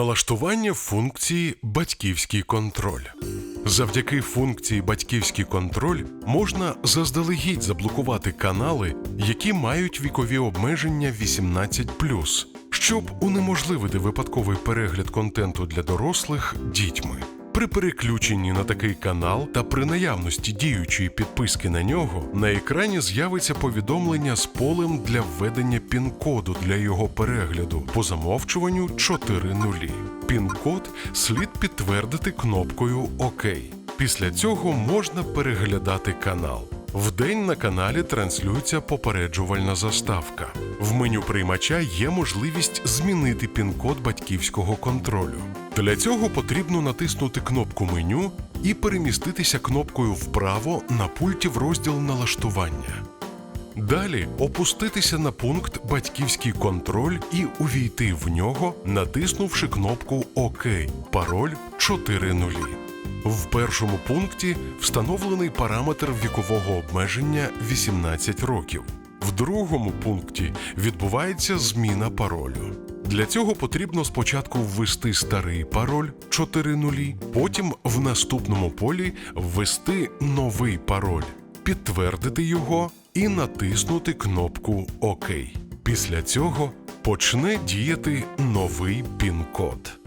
Налаштування функції Батьківський контроль. Завдяки функції Батьківський контроль можна заздалегідь заблокувати канали, які мають вікові обмеження 18 щоб унеможливити випадковий перегляд контенту для дорослих дітьми. При переключенні на такий канал та при наявності діючої підписки на нього на екрані з'явиться повідомлення з полем для введення пін-коду для його перегляду по замовчуванню 4 нулі. Пін-код слід підтвердити кнопкою ОК. Після цього можна переглядати канал. Вдень на каналі транслюється попереджувальна заставка. В меню приймача є можливість змінити пін-код батьківського контролю. Для цього потрібно натиснути кнопку меню і переміститися кнопкою вправо на пульті в розділ налаштування. Далі опуститися на пункт Батьківський контроль і увійти в нього, натиснувши кнопку ОК. Пароль 4 нулі. В першому пункті встановлений параметр вікового обмеження 18 років. В другому пункті відбувається зміна паролю. Для цього потрібно спочатку ввести старий пароль 4 нулі, потім в наступному полі ввести новий пароль, підтвердити його і натиснути кнопку ОК. Після цього почне діяти новий пін-код.